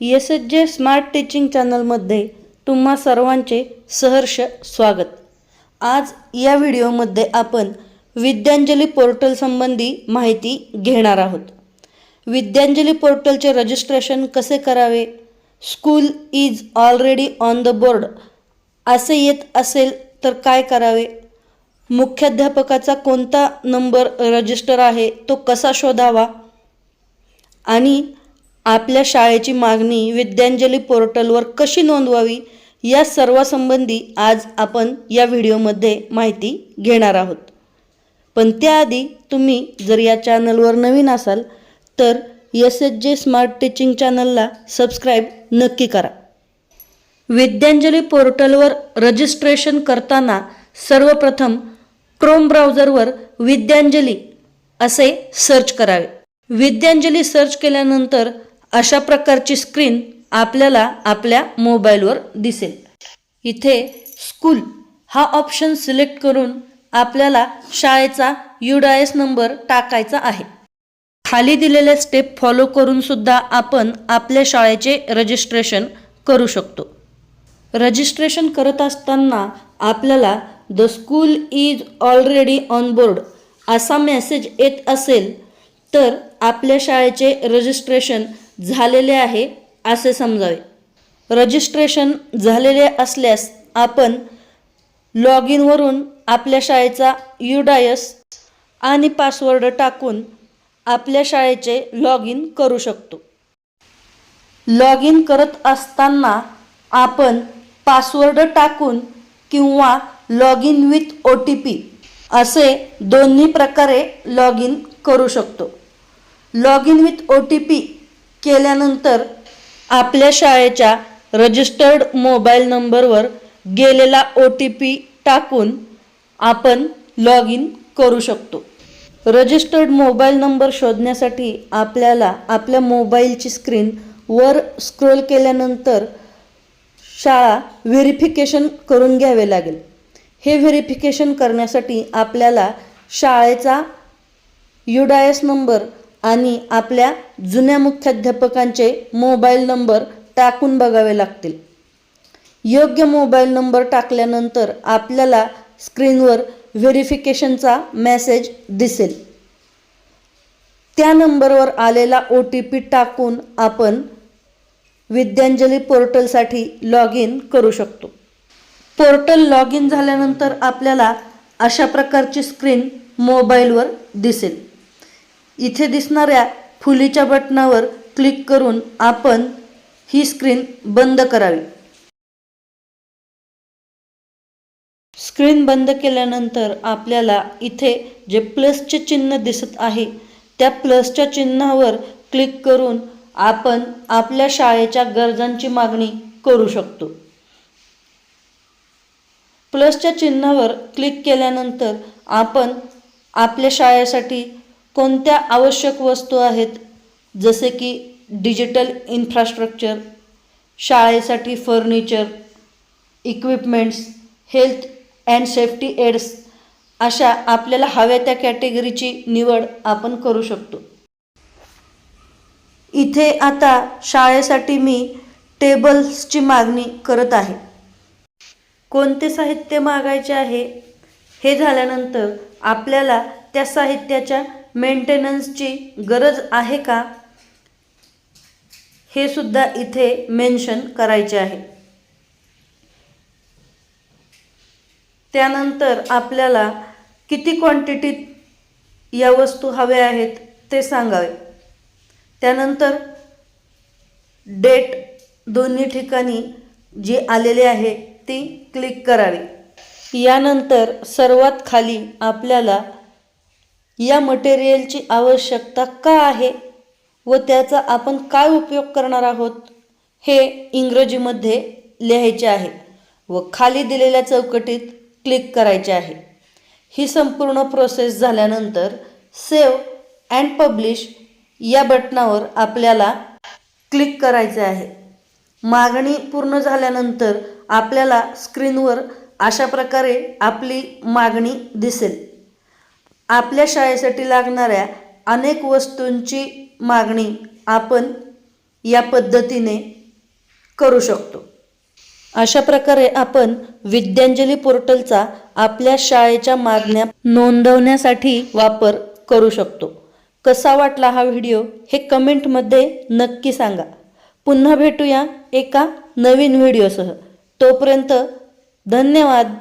S H J smart teaching चॅनलमध्ये तुम्हा सर्वांचे सहर्ष स्वागत. आज या व्हिडिओमध्ये आपण विद्यांजली पोर्टलसंबंधी माहिती घेणार आहोत. विद्यांजली पोर्टलचे रजिस्ट्रेशन कसे करावे? School is already on the board. असे येत असेल तर काय करावे? मुख्याध्यापकाचा कोणता नंबर रजिस्टर आहे? तो कसा शोधावा? आणि आपल्या शाळेची मागणी विद्यांजली पोर्टलवर कशी नोंदवावी या सर्वासंबंधी आज आपण या व्हिडिओमध्ये माहिती घेणार आहोत. पण त्याआधी तुम्ही जर या चॅनलवर नवीन असाल तर S H J smart teaching चॅनलला सबस्क्राईब नक्की करा. विद्यांजली पोर्टलवर रजिस्ट्रेशन करताना सर्वप्रथम क्रोम ब्राउझरवर विद्यांजली असे सर्च करावे. विद्यांजली सर्च केल्यानंतर अशा प्रकारची स्क्रीन आपल्याला आपल्या मोबाईलवर दिसेल. इथे स्कूल हा ऑप्शन सिलेक्ट करून आपल्याला शाळेचा युडायस नंबर टाकायचा आहे. खाली दिलेले स्टेप फॉलो करून सुद्धा आपण आपल्या शाळेचे रजिस्ट्रेशन करू शकतो. रजिस्ट्रेशन करत असताना आपल्याला the school is already on board असा मेसेज येत असेल तर आपल्या शाळेचे रजिस्ट्रेशन झालेले आहे असे समजावे. रजिस्ट्रेशन झालेले असल्यास आपण लॉग इनवरून आपल्या शाळेचा युडायस आणि पासवर्ड टाकून आपल्या शाळेचे लॉग इन करू शकतो. लॉग इन करत असताना आपण पासवर्ड टाकून किंवा log in with O T P असे दोन्ही प्रकारे लॉग इन करू शकतो. Log in with O T P केल्यानंतर आपल्या शाळेच्या रजिस्टर्ड मोबाईल नंबरवर गेलेला ओ टी पी टाकून आपण लॉग इन करू शकतो. रजिस्टर्ड मोबाईल नंबर शोधण्यासाठी आपल्याला आपल्या मोबाईलची स्क्रीन वर स्क्रोल केल्यानंतर शाळा व्हेरिफिकेशन करून घ्यावे लागेल. हे व्हेरिफिकेशन करण्यासाठी आपल्याला शाळेचा युडायस नंबर आणि आपल्या जुन्या मुख्याध्यापकांचे मोबाईल नंबर टाकून बघावे लागतील. योग्य मोबाईल नंबर टाकल्यानंतर आपल्याला स्क्रीनवर व्हेरिफिकेशनचा मेसेज दिसेल. त्या नंबरवर आलेला ओ टी पी टाकून आपण विद्यांजली पोर्टलसाठी लॉग इन करू शकतो. पोर्टल लॉग इन झाल्यानंतर आपल्याला अशा प्रकारची स्क्रीन मोबाईलवर दिसेल. इथे दिसणाऱ्या फुलीच्या बटनावर क्लिक करून आपण ही स्क्रीन बंद करावी. स्क्रीन बंद केल्यानंतर आपल्याला इथे जे प्लसचे चिन्ह दिसत आहे त्या प्लसच्या चिन्हावर क्लिक करून आपण आपल्या शाळेच्या गरजांची मागणी करू शकतो. प्लसच्या चिन्हावर क्लिक केल्यानंतर आपण आपल्या शाळेसाठी कोणत्या आवश्यक वस्तू आहेत? जसे की डिजिटल इन्फ्रास्ट्रक्चर शाळेसाठी furniture equipments health and safety aids अशा आपल्याला हव्या त्या कॅटेगरीची निवड आपण करू शकतो. इथे आता शाळेसाठी मी टेबल्सची मागणी करत आहे. कोणते साहित्य मागायचे आहे? हे झाल्यानंतर आपल्याला त्या साहित्याच्या मेंटेनन्सची गरज आहे का? हे सुद्धा इथे मेन्शन करायचे आहे. त्यानंतर आपल्याला किती क्वांटिटीत या वस्तू हव्या आहेत ते सांगावे. त्यानंतर डेट दोन्ही ठिकाणी जी आलेली आहे ती क्लिक करावी. यानंतर सर्वात खाली आपल्याला या मटेरियलची आवश्यकता का आहे व त्याचा आपण काय उपयोग करणार आहोत हे इंग्रजीमध्ये लिहायचे आहे व खाली दिलेल्या चौकटीत क्लिक करायचे आहे. ही संपूर्ण प्रोसेस झाल्यानंतर सेव्ह अँड पब्लिश या बटनावर आपल्याला क्लिक करायचे आहे. मागणी पूर्ण झाल्यानंतर आपल्याला स्क्रीनवर अशा प्रकारे आपली मागणी दिसेल. आपल्या शाळेसाठी लागणाऱ्या अनेक वस्तूंची मागणी आपण या पद्धतीने करू शकतो. अशा प्रकारे आपण विद्यांजली पोर्टलचा आपल्या शाळेच्या मागण्या नोंदवण्यासाठी वापर करू शकतो. कसा वाटला हा व्हिडिओ हे कमेंटमध्ये नक्की सांगा. पुन्हा भेटूया एका नवीन व्हिडिओसह. तोपर्यंत धन्यवाद.